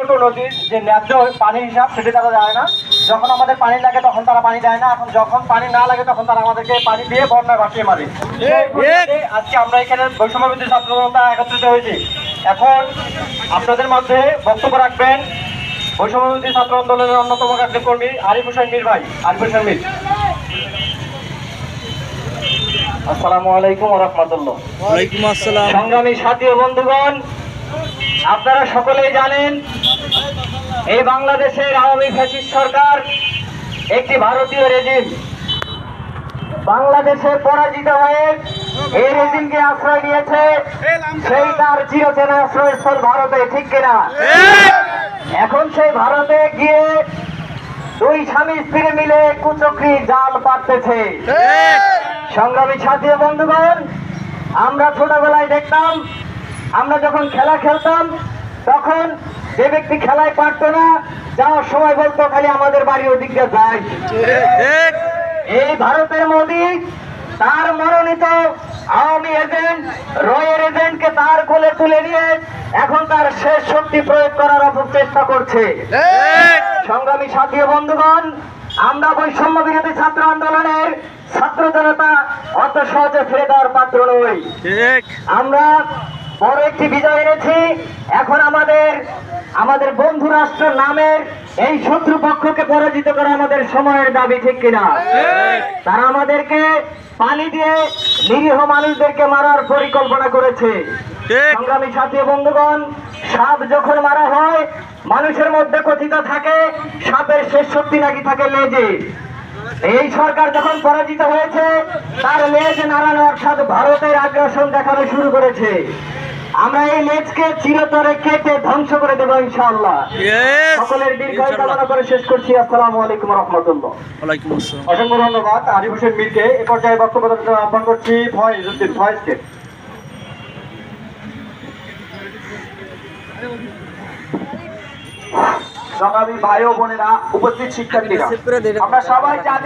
ছোট নদীর যে ন্যায্য পানির হিসাব সেটি তারা দেয় না। যখন আমাদের পানি লাগে তখন তারা পানি দেয় না। এখন যখন পানি না লাগে তখন তারা আমাদেরকে পানি দিয়ে বন্যায় ভাসিয়ে মারে। আজকে আমরা এখানে বৈষম্যবিদ্যুৎ ছাত্র জনতা একত্রিত হয়েছি। এখন আপনাদের মধ্যে বক্তব্য রাখবেন বৈষম্যবিদ্যুৎ ছাত্র আন্দোলনের অন্যতম কার্যকর্মী আরিফ হোসেন মীর ভাই। আরিফ হোসেন মীর। আসসালামু আলাইকুম রহমতুল্লাহ। সংগ্রামী সাথী বন্ধুগণ আপনারা সকলেই জানেন, এই বাংলাদেশের আওয়ামী ফ্যাসিস্ট সরকার একটি ভারতীয় রেজিম বাংলাদেশে পরাজিত হয়ে এই রেজিমকে আশ্রয় নিয়েছে, সেই তার চিরচেনা আশ্রয়স্থল ভারতে, ঠিক কিনা? এখন সেই ভারতে গিয়ে দুই স্বামী স্ত্রী মিলে কুচক্রি জাল পাততেছে সংগ্রামী সাথী বন্ধুগণ, আমরা ছোটবেলায় দেখতাম আমরা যখন খেলা খেলতাম তখন যে ব্যক্তি খেলায় পারতো না যাওয়ার সময় বলতো খালি আমাদের বাড়ি ওদিকটা যায়। এই ভারতের মোদী তার মনোনীত আওয়ামী এজেন্ট রয়ের এজেন্টকে তার কোলে তুলে নিয়ে এখন তার শেষ শক্তি প্রয়োগ করার অপচেষ্টা করছে। সংগ্রামী সাথী বন্ধুগণ আমরা বৈষম্য বিরোধী ছাত্র আন্দোলনের ছাত্র জনতা অত সহজে ফিরে দেওয়ার পাত্র নই। আমরা বড় একটি বিজয় এনেছি। এখন আমাদের আমাদের বন্ধু রাষ্ট্র নামের এই শত্রু পক্ষকে পরাজিত করা আমাদের সময়ের দাবি ঠিক কিনা? তারা আমাদেরকে পানি দিয়ে নিরীহ মানুষদেরকে মারার পরিকল্পনা করেছে। সংগ্রামী সাথী বন্ধুগণ সাপ যখন মারা হয় মানুষের মধ্যে কথিত থাকে সাপের শেষ শক্তি নাকি থাকে লেজে। এই সরকার যখন পরাজিত হয়েছে তার লেজ নাড়ানো অর্থাৎ ভারতের আগ্রাসন দেখানো শুরু করেছে। আমরা এই লেজকে চিরতরে কেটে ধ্বংস করে দেবো ইনশাআল্লাহ! সকলের দীর্ঘায়ু কামনা করে শেষ করছি। আসসালামু আলাইকুম রহমতুল্লাহ। ওয়ালাইকুম আসসালাম। অসংখ্য ধন্যবাদ। আরিফ হোসেন মীরকে এ পর্যায়ে বক্তব্য দেওয়ার জন্য আহ্বান করছি ফয়েজ উদ্দিন ফয়েজকে সংগ্রামী ভাই ও বোনেরা উপস্থিত শিক্ষার্থীরা আমরা সবাই জানি